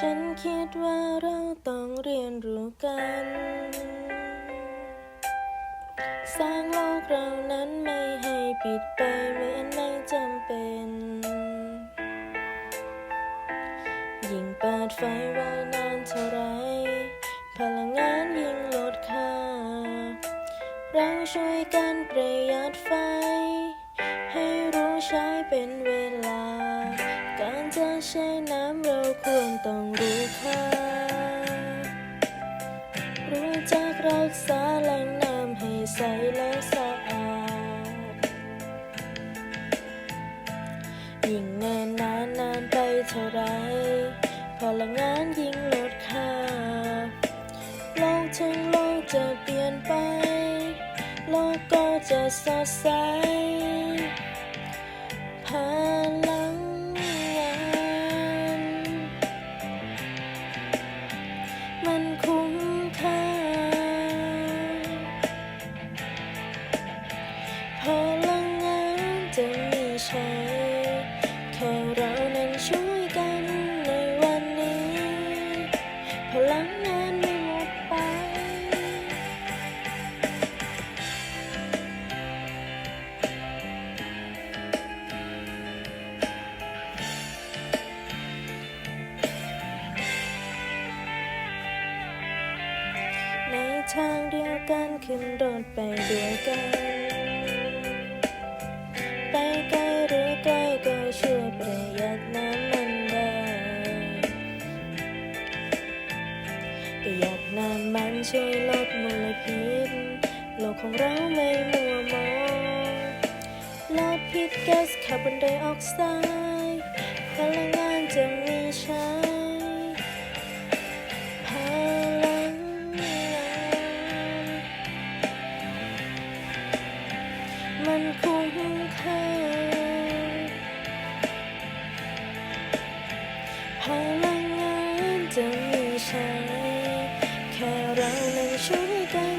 ฉันคิดว่าเราต้องเรียนรู้กัน สร้างโลกเรานั้นไม่ให้ปิดไปเหมือนไม่จำเป็น ยิ่งเปิดไฟไว้นานเท่าไร พลังงานยิ่งลดค่า เราช่วยกันประหยัดไฟ ให้รู้ใช้เป็นเวลา ใช้น้ำเราควรต้องรู้ค่ารู้จักรักษาแหล่งน้ำให้ใสและสะอาด ยิ่งเนินนานนานไปเท่าไรพลังงานยิ่งลดค่าโลกทั้งโลกจะเปลี่ยนไป โลกก็จะสดใส มีใช้แค่เรานั้นช่วยกันในวันนี้ พลังงานไม่หมดไป ในทางเดียวกันขึ้นรถไปด้วยกัน ประหยัดน้ำมันช่วยลดมลพิษ โลกของเราไม่มัวมองลดพิษแก๊สคาร์บอนไดออกไซด์พลังงานจะมีใช้พลังงานมันคุ้มค่าพลังงานจะมีใช้ แค่เรานั้นช่วยกัน